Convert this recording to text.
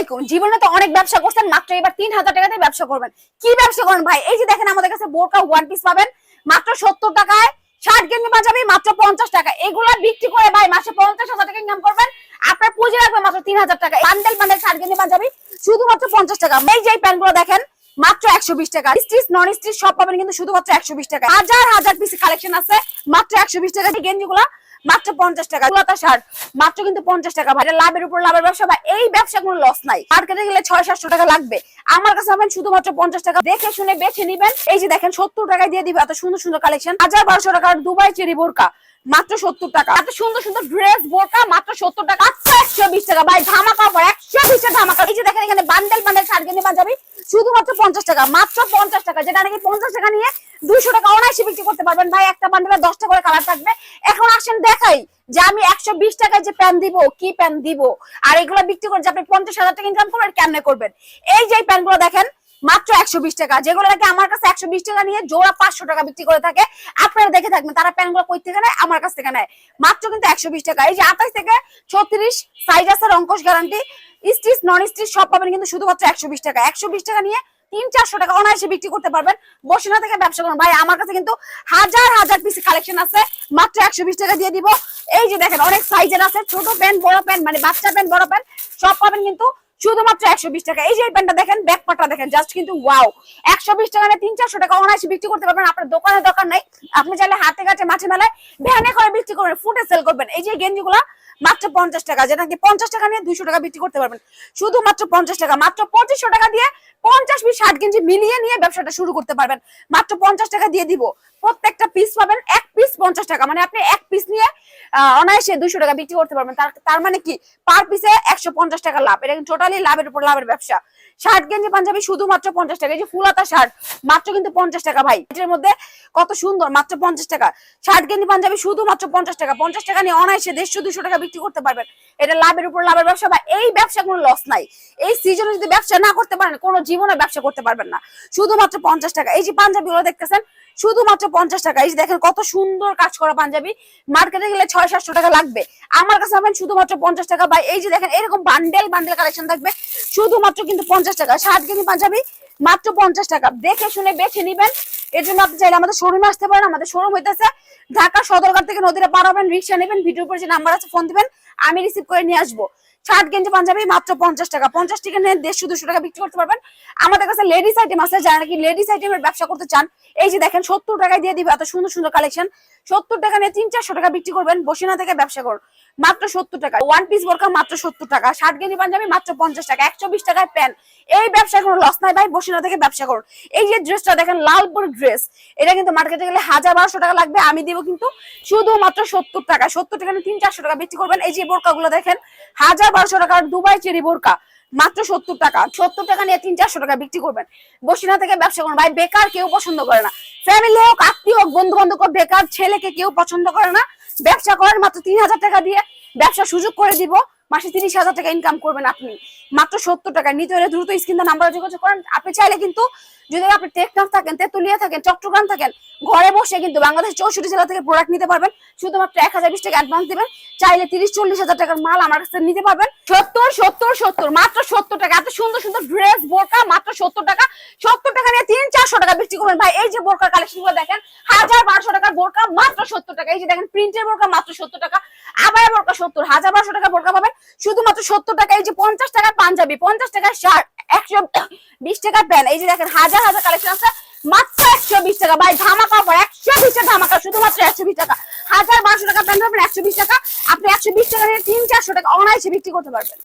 আলাইকুম জীবনে তো অনেক ব্যবসা করছেন, মাত্র এবার তিন হাজার টাকাতে ব্যবসা করবেন। কি ব্যবসা করেন ভাই? এই যে দেখেন, আমাদের কাছে বোরকা ওয়ান পিস পাবেন, মাত্র সত্তর টাকায়, ষাট গেঞ্জি পাঞ্জাবি, মাত্র পঞ্চাশ টাকা। এগুলা বিক্রি করে ভাই মাসে পঞ্চাশ হাজার টাকা ইনকাম করবেন, আপনার পুঁজি রাখবে মাত্র তিন হাজার টাকা। বান্ডেল বান্ডেল ষাট গেঞ্জি পাঞ্জাবি, শুধুমাত্র পঞ্চাশ টাকা। এই যে প্যান্টগুলো দেখেন, মাত্র একশো বিশ টাকা। স্টিচ নন স্টিচ সব পাবেন কিন্তু শুধুমাত্র একশো বিশ টাকা। হাজার হাজার পিস কালেকশন আছে, মাত্র একশো বিশ টাকা। গেঞ্জি গুলা মাত্র পঞ্চাশ টাকা। পুরাতা শার্ট মাত্র কিন্তু পঞ্চাশ টাকা ভাই। লাভের উপর লাভের ব্যবসা ভাই। এই ব্যবসা কোনো লস নাই মার্কেটে গেলে ছয়, সাতশো টাকা লাগবে। আমার কাছে পাবেন শুধুমাত্র পঞ্চাশ টাকা। দেখে শুনে বেছে নিবেন। এই যে দেখেন, সত্তর টাকায় দিয়ে দিবে। এত সুন্দর সুন্দর কালেকশন হাজার বারোশো টাকার দুবাই চেরি বোরকা। মাত্র সত্তর টাকা। এত সুন্দর সুন্দর ড্রেস বোরকা, মাত্র সত্তর টাকা। মাত্র একশো বিশ টাকা। ভাই, ধামাকা অফার একশো বিশ ধামাকা। এই যে দেখেন, এখানে বান্ডেল বান্ডেল শার্ট কিনে পাঞ্জাবি শুধুমাত্র পঞ্চাশ টাকা। মাত্র পঞ্চাশ টাকা। যেটা নাকি পঞ্চাশ টাকা নিয়ে দুইশো টাকা অনায়াসে বিক্রি করতে পারবেন। ভাই, একটা বান্ডেলে দশটা করে কালার থাকবে। এখন আসেন দেখাই যে আমি একশো বিশ টাকায় যে প্যান দিব, কি প্যান দিব? আর এগুলো বিক্রি করে যে আপনি পঞ্চাশ হাজার টাকা ইনকাম করবেন, কেমনে করবেন? এই যে প্যানগুলো দেখেন, মাত্র একশো বিশ টাকা। যেগুলো নাকি আমার কাছে একশো বিশ টাকা নিয়ে জোড়া পাঁচশো টাকা বিক্রি করে থাকে, আপনারা দেখে থাকবেন, তারা প্যানগুলো কই থেকে নেয়? আমার কাছ থেকে নেয়। মাত্র কিন্তু একশো বিশ টাকা। এই যে আঠাশ থেকে ছত্রিশ সাইজ আছে রঙ্কশ গ্যারান্টি স্টিচ নন স্টিচ সব পাবেন কিন্তু শুধুমাত্র একশো বিশ টাকা। একশো বিশ টাকা নিয়ে তিন চারশো টাকা অনায়াসে বিক্রি করতে পারবেন। বসে না থেকে ব্যবসা করুন। ভাই, আমার কাছে কিন্তু হাজার হাজার পিস কালেকশন আছে। মাত্র একশো বিশ টাকা দিয়ে দিব। এই যে দেখেন, অনেক সাইজের আছে। ছোট প্যান্ট বড় প্যান্ট মানে বাচ্চা প্যান্ট বড় প্যান্ট সব পাবেন কিন্তু শুধুমাত্র একশো বিশ টাকা। এই যে প্যান্টটা দেখেন ব্যাক পাটটা দেখেন জাস্ট কিন্তু ওয়াও একশো বিশ টাকা তিন চারশো টাকা অনায়াসে বিক্রি করতে পারবেন। আপনার দোকানে দরকার নাই। আপনি চাইলে হাতে কাছে মাঠে মেলায় ভ্যানে করে বিক্রি করবেন, ফুটে সেল করবেন। এই যে গেঞ্জিগুলা, মাত্র পঞ্চাশ টাকা। যেটা কি পঞ্চাশ টাকা নিয়ে দুইশো টাকা বিক্রি করতে পারবেন। শুধুমাত্র পঞ্চাশ টাকা। মাত্র পঁচিশশো টাকা দিয়ে পঞ্চাশ পিস ষাট গেঞ্জি মিলিয়ে নিয়ে ব্যবসাটা শুরু করতে পারবেন। মাত্র পঞ্চাশ টাকা দিয়ে দিব। প্রত্যেকটা পিস পাবেন, এক পিস পঞ্চাশ টাকা। মানে আপনি এক পিস নিয়ে অনায়াসে দুইশো টাকা বিক্রি করতে পারবেন। তার মানে কি? পার পিসে একশো পঞ্চাশ টাকা লাভ। এটা টোটালি লাভের উপর লাভের ব্যবসা। শার্ট গেঞ্জি পাঞ্জাবি শুধুমাত্র পঞ্চাশ টাকা। এই যে ফুলাতা শার্ট মাত্র কিন্তু পঞ্চাশ টাকা ভাই। এটার মধ্যে কত সুন্দর, মাত্র পঞ্চাশ টাকা। শার্ট গেঞ্জি পাঞ্জাবি শুধুমাত্র পঞ্চাশ টাকা। পঞ্চাশ টাকা নিয়ে অনায়াসে দেড়শো দুশো টাকা বিক্রি করতে পারবেন। এটা লাভের উপর লাভের ব্যবসা বা এই ব্যবসা কোনো লস নাই। এই সিজনে যদি ব্যবসা না করতে পারেন, কোনো জীবনে ব্যবসা করতে পারবেন না। শুধুমাত্র পঞ্চাশ টাকা। এই যে পাঞ্জাবি গুলো দেখতেছেন শুধুমাত্র পঞ্চাশ টাকা। এই দেখেন কত সুন্দর কাজ করা পাঞ্জাবি। মার্কেটে গেলে ছয় সাতশো টাকা লাগবে। আমার কাছে পাবেন শুধুমাত্র পঞ্চাশ টাকা। বা এই যে দেখেন এরকম বান্ডেল বান্ডেল কালেকশন থাকবে। শুধুমাত্র কিন্তু পঞ্চাশ টাকা। ষাট কেজি পাঞ্জাবি, মাত্র পঞ্চাশ টাকা। দেখে শুনে বেছে নিবেন। এর জন্য আপনি চাইলে আমাদের শোরুমে আসতে পারেন। আমাদের শোরুম হইতেছে ঢাকা সদরঘাট থেকে নদীরা পার হবেন, রিক্সা নেবেন, ভিডিওর উপরে যে নাম্বার আছে ফোন দিবেন। আমি রিসিভ করে নিয়ে আসব। ষাট গেঞ্জি, পাঞ্জাবি, মাত্র পঞ্চাশ টাকা। পঞ্চাশ টাকা নিয়ে দেড়শো, দুশো টাকা বিক্রি করতে পারবেন। আমাদের কাছে লেডিস আইটেম আছে, যারা নাকি লেডিস আইটেমের ব্যবসা করতে চান, এই যে দেখেন, সত্তর টাকায় দিয়ে দিবে, এত সুন্দর সুন্দর কালেকশন সত্তর টাকা নিয়ে তিন, চারশো টাকা বিক্রি করবেন বসিনা থেকে ব্যবসা করুন। মাত্র সত্তর টাকা। ওয়ান পিস বোরকা মাত্র সত্তর টাকা। ষাট গেঞ্জি পাঞ্জাবি মাত্র পঞ্চাশ টাকা। একশো বিশ টাকায় প্যান্ট। এই ব্যবসায় কোনো লস নাই ভাই বসিনা থেকে ব্যবসা করুন। এই যে ড্রেসটা দেখেন, লালপুর ড্রেস এটা কিন্তু মার্কেটে গেলে হাজার বারোশো টাকা লাগবে, আমি দিব কিন্তু শুধুমাত্র সত্তর টাকা। সত্তর টাকা নিয়ে তিন, চারশো টাকা বিক্রি করবেন। এই যে বোরকা গুলো দেখেন, হাজার বারোশো টাকার দুবাই চেরি বোরকা মাত্র সত্তর টাকা। সত্তর টাকা নিয়ে তিন, চারশো টাকা বিক্রি করবেন। বসিনা থেকে ব্যবসা করবেন ভাই, বেকার কেউ পছন্দ করে না। ফ্যামিলি হোক, আত্মীয় হোক বন্ধু বান্ধব বেকার ছেলেকে কেউ পছন্দ করে না। ব্যবসা করেন মাত্র তিন হাজার টাকা দিয়ে। ব্যবসা সুযোগ করে দিব। মাসে তিরিশ হাজার টাকা ইনকাম করবেন আপনি। মাত্র সত্তর টাকা নিতে হলে দ্রুত স্ক্রিন নাম্বার যোগাযোগ করেন। আপনি চাইলে কিন্তু যদি আপনি টেকনাফ থাকেন, তেতুলিয়া থাকেন, চট্টগ্রাম থাকেন, ঘরে বসে কিন্তু বাংলাদেশ চৌষট্টি জেলা থেকে প্রোডাক্ট নিতে পারবেন। শুধুমাত্র এক হাজার বিশ টাকা অ্যাডভান্স দিবেন। চাইলে তিরিশ, চল্লিশ হাজার টাকার মাল আমার কাছে নিতে পারবেন। সত্তর সত্তর সত্তর, মাত্র সত্তর টাকা। এত সুন্দর সুন্দর ড্রেস বোরকা মাত্র সত্তর টাকা। সত্তর টাকা নিয়ে তিন, চারশো টাকা বিক্রি করবেন। ভাই, এই যে বোরকার কালেকশনগুলো দেখেন, হাজার বারোশো টাকার বোরকা মাত্র সত্তর টাকা। এই যে দেখেন প্রিন্টের বোরকা মাত্র সত্তর টাকা। আবার বোরকা সত্তর, হাজার বারোশো টাকা বোরকা পাবেন। শুধুমাত্র সত্তর টাকা, এই যে পঞ্চাশ টাকা পাঞ্জাবি, পঞ্চাশ টাকা শার্ট একশো বিশ টাকা প্যান্ট এই যে দেখেন, হাজার হাজার কালেকশন আছে। মাত্র একশো বিশ টাকা। ভাই ধামাকা পর একশো বিশ টাকা ধামাকা, শুধুমাত্র একশো বিশ টাকা। হাজার বারোশো টাকা প্যান্ট পাবেন একশো বিশ টাকা। আপনি একশো বিশ টাকা নিয়ে তিন, চারশো টাকা অনায়াসে বিক্রি করতে পারবেন।